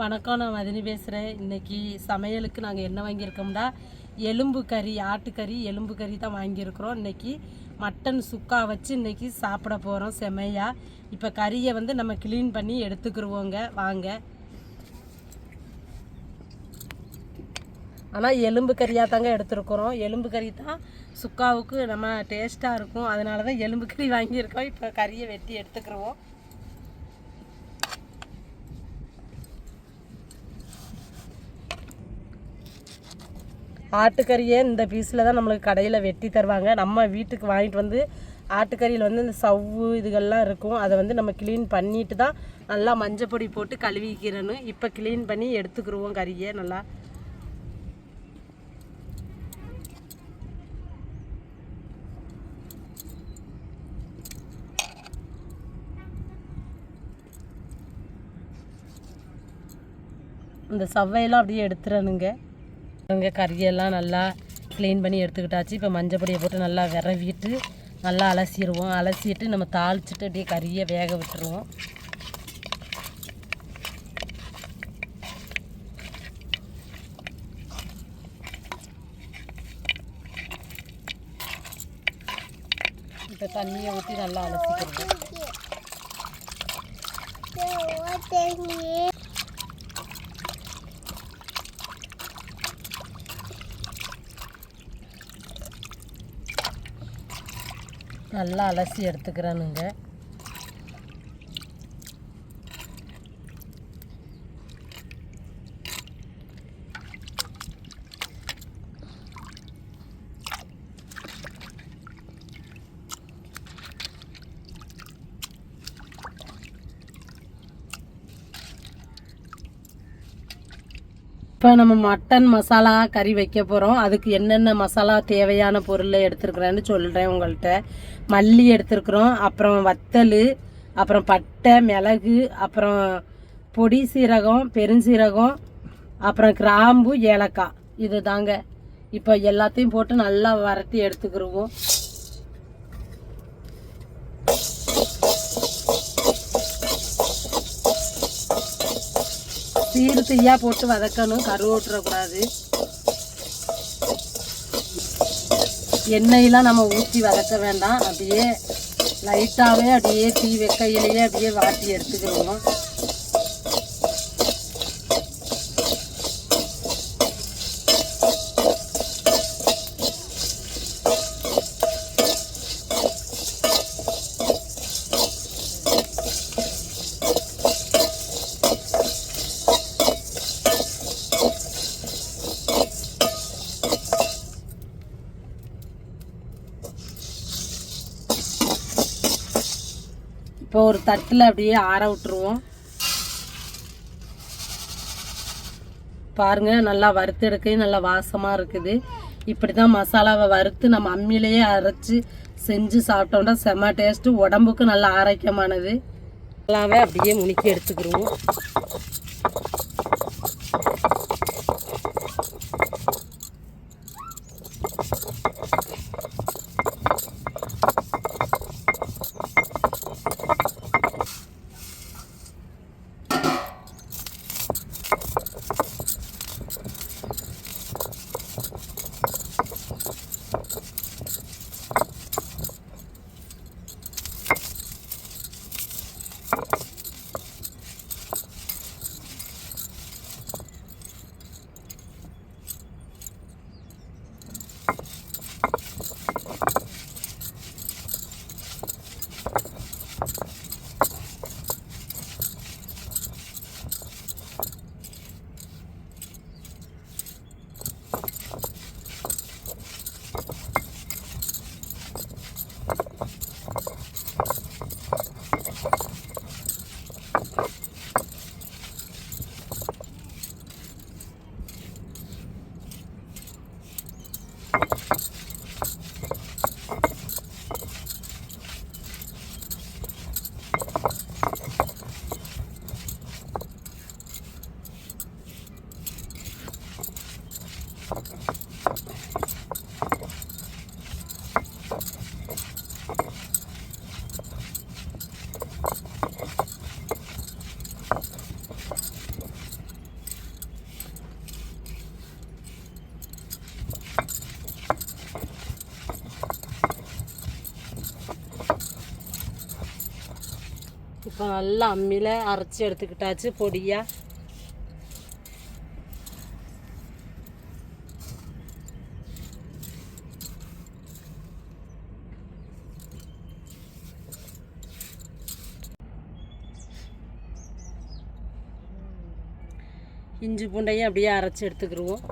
வணக்கம் நான் மதினி பேசுகிறேன் இன்றைக்கி சமையலுக்கு நாங்கள் என்ன வாங்கியிருக்கோம்னா எலும்பு கறி ஆட்டுக்கறி எலும்பு கறி தான் வாங்கியிருக்கிறோம். இன்றைக்கி மட்டன் சுக்கா வச்சு இன்றைக்கி சாப்பிட போகிறோம் செமையாக இப்போ கறியை வந்து நம்ம க்ளீன் பண்ணி எடுத்துக்கிருவோங்க. வாங்க. ஆனால் எலும்பு கறியாக தாங்க எடுத்துருக்குறோம். எலும்பு கறி தான் சுக்காவுக்கு நம்ம டேஸ்ட்டாக இருக்கும். அதனால தான் எலும்பு கறி வாங்கியிருக்கோம். இப்போ கறியை வெட்டி எடுத்துக்கிருவோம். ஆட்டுக்கறியே இந்த பீஸில் தான் நம்மளுக்கு கடையில் வெட்டி தருவாங்க. நம்ம வீட்டுக்கு வாங்கிட்டு வந்து ஆட்டுக்கறியில் வந்து இந்த சவ்வு இதுகள்லாம் இருக்கும். அதை வந்து நம்ம க்ளீன் பண்ணிட்டு தான் நல்லா மஞ்சப்பொடி போட்டு கழுவிக்கிறணும் இப்போ க்ளீன் பண்ணி எடுத்துக்கிருவோம் கறியை நல்லா. இந்த சவ்வையெல்லாம் அப்படியே எடுத்துறணுங்க. அங்கே கறியெல்லாம் நல்லா க்ளீன் பண்ணி எடுத்துக்கிட்டாச்சு. இப்போ மஞ்சள் பொடியை போட்டு நல்லா விரவிட்டு நல்லா அலசிடுவோம். அலசிட்டு நம்ம தாளிச்சிட்டு அப்படியே கறியை வேக விட்டுருவோம். இப்போ தண்ணியை ஊற்றி நல்லா அலசிக்கிறோம் நல்லா அலசி எடுத்துக்கிறேனுங்க. இப்போ நம்ம மட்டன் மசாலா கறி வைக்க போகிறோம் அதுக்கு என்னென்ன மசாலா தேவையான பொருள் எடுத்துருக்குறேன்னு சொல்கிறேன் உங்கள்கிட்ட மல்லி எடுத்துருக்குறோம் அப்புறம் வத்தல் அப்புறம் பட்டை மிளகு அப்புறம் பொடி சீரகம் பெருஞ்சீரகம் அப்புறம் கிராம்பு ஏலக்காய். இது தாங்க. இப்போ எல்லாத்தையும் போட்டு நல்லா வரட்டி எடுத்துக்கிருவோம். சீரு தீயா போட்டு வதக்கணும். கரு ஓட்டுறக்கூடாது எண்ணெயெல்லாம் நம்ம ஊற்றி வதக்க வேண்டாம். அப்படியே லைட்டாகவே அப்படியே தீ வெக்கையிலேயே அப்படியே வாட்டி எடுத்துக்கிடுவோம் தட்டில் அப்படியே ஆற விட்டுருவோம். பாருங்க நல்லா வறுத்து எடுக்க நல்லா வாசமாக இருக்குது. இப்படி தான் மசாலாவை வறுத்து நம்ம அம்மியிலேயே அரைச்சி செஞ்சு சாப்பிட்டோம்னா செம்ம டேஸ்ட்டு உடம்புக்கு நல்லா ஆரோக்கியமானது. நல்லாவே அப்படியே முணுக்கி எடுத்துக்கிடுவோம் இப்போ நல்லா அம்மியில் அரைச்சி எடுத்துக்கிட்டாச்சு பொடியாக இஞ்சி பூண்டையும் அப்படியே அரைச்சி எடுத்துக்கிடுவோம்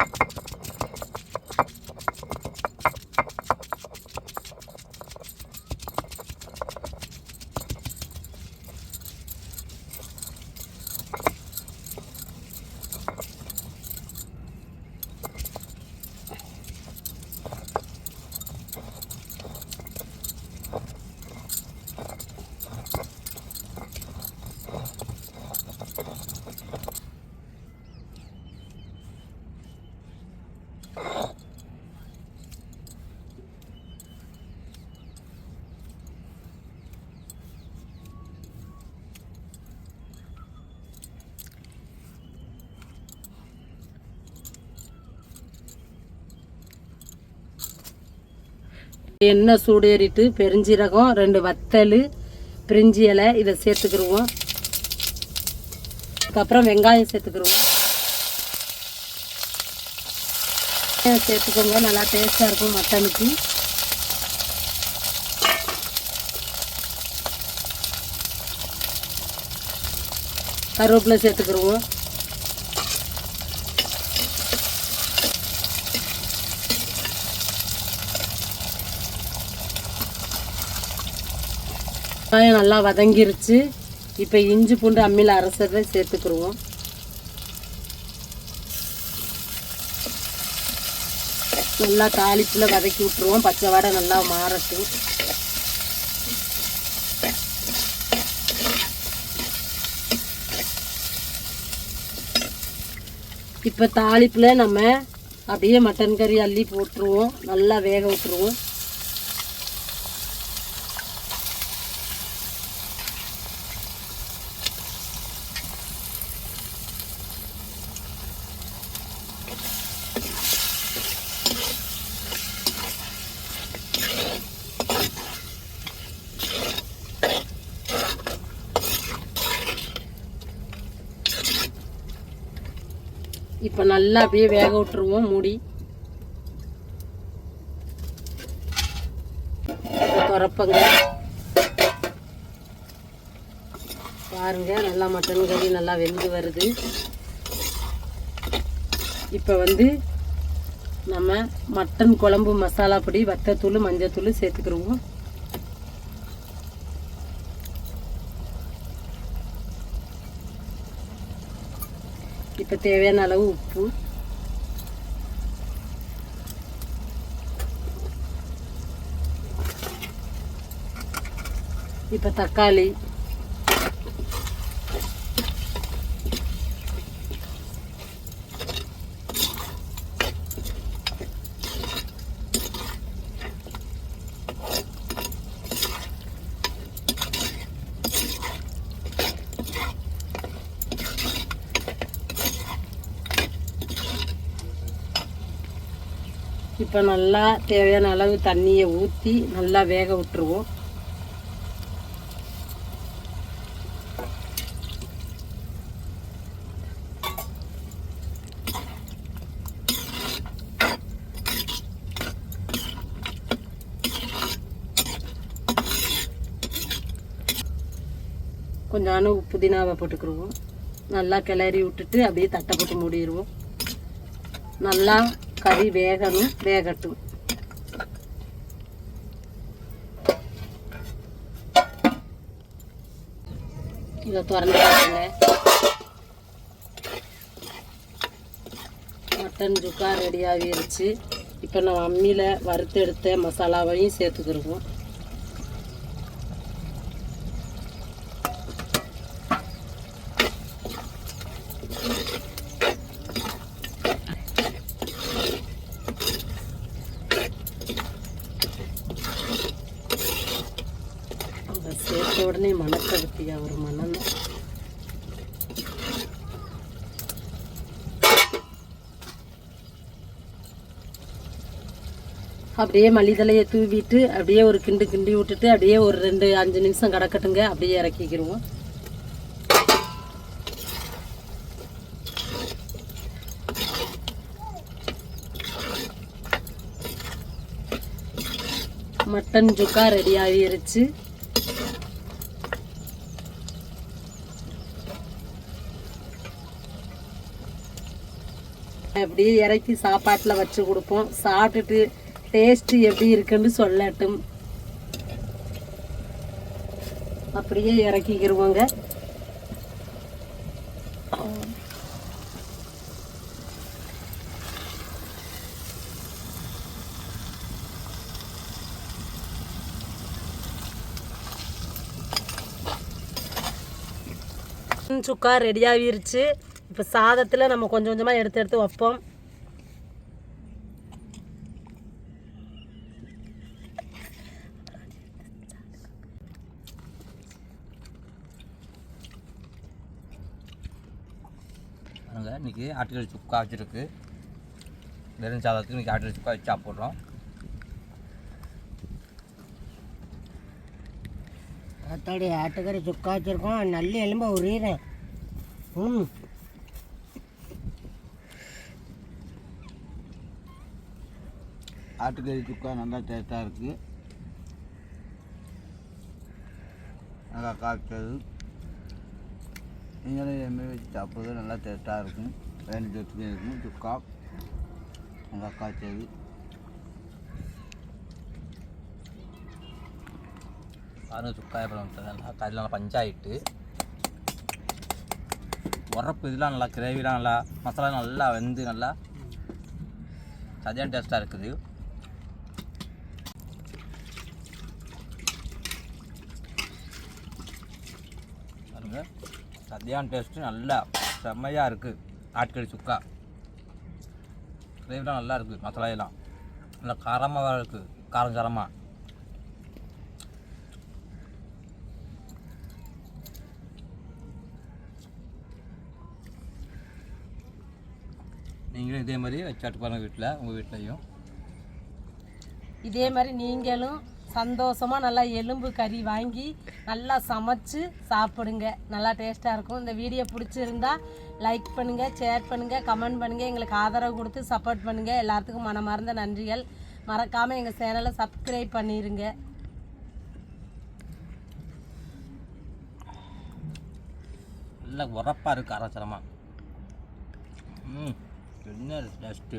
you எண்ணெய் சூடேறிட்டு பெருஞ்சீரகம் ரெண்டு வத்தல் பிரிஞ்சி இலை இதை சேர்த்துக்கிடுவோம் அதுக்கப்புறம் வெங்காயம் சேர்த்துக்கிடுவோம் சேர்த்துக்கோங்க நல்லா டேஸ்ட்டாக இருக்கும் மட்டனுக்கு. கருவேப்பிலை சேர்த்துக்கிடுவோம் வெங்காயம் நல்லா வதங்கிருச்சு. இப்போ இஞ்சி பூண்டு அம்மியில் அரைச்சதை சேர்த்துக்கிடுவோம் நல்லா தாளிப்பில் வதக்கி விட்ருவோம் பச்சை வடை நல்லா மாறட்டும். இப்போ தாளிப்பில் நம்ம அப்படியே மட்டன் கறி அள்ளி போட்டுருவோம். நல்லா வேக விட்டுருவோம். இப்போ நல்லா அப்படியே வேக விட்டுருவோம் மூடி. துறப்பங்க. பாருங்க நல்லா மட்டன் கறி நல்லா வெந்து வருது. இப்போ வந்து நம்ம மட்டன் குழம்பு மசாலா பொடி வத்தத்தூள் மஞ்சத்தூள் சேர்த்துக்கிடுவோம் இப்போ தேவையான அளவு உப்பு. இப்போ தக்காளி. இப்போ நல்லா தேவையான அளவு தண்ணியை ஊற்றி நல்லா வேக விட்டுருவோம். கொஞ்சம் புதினாவை போட்டுக்கிடுவோம் நல்லா கிளறி விட்டுட்டு அப்படியே தட்டை போட்டு மூடிடுவோம் நல்லா கறி வேகணும் வேகட்டும் இதை திறந்து பாருங்க மட்டன் சுக்கா ரெடியாகிருச்சு இப்போ நம்ம அம்மியில் வறுத்தெடுத்த மசாலாவையும் சேர்த்துக்கிருவோம் வச்ச உடனே மணக்க ஒரு மணம் அப்படியே மல்லித்தலையை தூவிட்டு அப்படியே ஒரு கிண்டு கிண்டி விட்டுட்டு அப்படியே ஒரு ரெண்டு அஞ்சு நிமிஷம் கிடக்கட்டுங்க. அப்படியே இறக்கிக்கிருவோம். மட்டன் சுக்கா ரெடி ஆகிருச்சு. அப்படியே இறக்கி சாப்பாட்டில் வச்சு கொடுப்போம். சாப்பிட்டுட்டு டேஸ்ட் எப்படி இருக்குன்னு சொல்லட்டும். அப்படியே இறக்கிக்கிருவோங்க. சுக்கா ரெடி ஆகிருச்சு. இப்போ சாதத்தில் நம்ம கொஞ்சம் கொஞ்சமாக எடுத்து எடுத்து வைப்போம். அதனால் இன்றைக்கி ஆட்டுக்கறி சுக்கா வச்சுருக்கு வெறும் சாதத்துக்கு இன்றைக்கி ஆட்டுக்கறி சுக்கா வச்சு சாப்பிட்றோம். ஆத்தாடி ஆட்டுக்கறி சுக்கா வச்சுருக்கோம் நல்ல எலும்ப உரியிறேன். ம். ஆட்டுக்கறி சுக்கா நல்லா டேஸ்ட்டாக இருக்குது நல்லா காய்ச்சது நீங்களும் எம்ஏ வச்சு சாப்பிட்றது நல்லா டேஸ்ட்டாக இருக்கும். ரெண்டு சொத்துக்கு இருக்கும். சுக்கா நல்லா காய்ச்சது பாருங்கள் சுக்கா அப்புறம் நல்லா கறியில் நல்லா பஞ்சாயிட்டு. உரப்பு இதெல்லாம் நல்லா கிரேவிலாம் நல்லா மசாலா நல்லா வெந்து நல்லா சரியான டேஸ்ட்டாக இருக்குது பாருங்க சரியான டேஸ்ட்டு நல்லா செம்மையாக இருக்குது ஆட்கடி சுக்கா. கிரேவிலாம் நல்லா இருக்குது மசாலாயெல்லாம் நல்லா காரமாக இருக்குது காரம் காரமாக நீங்களும் இதே மாதிரி வச்சாட்டு பாருங்கள் வீட்டில் உங்கள் வீட்லேயும். இதே மாதிரி நீங்களும் சந்தோஷமாக நல்லா எலும்பு கறி வாங்கி நல்லா சமைச்சு சாப்பிடுங்க. நல்லா டேஸ்ட்டாக இருக்கும். இந்த வீடியோ பிடிச்சிருந்தா லைக் பண்ணுங்கள் ஷேர் பண்ணுங்கள் கமெண்ட் பண்ணுங்கள் எங்களுக்கு ஆதரவு கொடுத்து சப்போர்ட் பண்ணுங்கள் எல்லாத்துக்கும் மனமார்ந்த நன்றிகள். மறக்காமல் எங்கள் சேனலை சப்ஸ்கிரைப் பண்ணிடுங்க நல்லா உரப்பாக இருக்குது அரசரமாக ம் என்ன டேஸ்ட்டு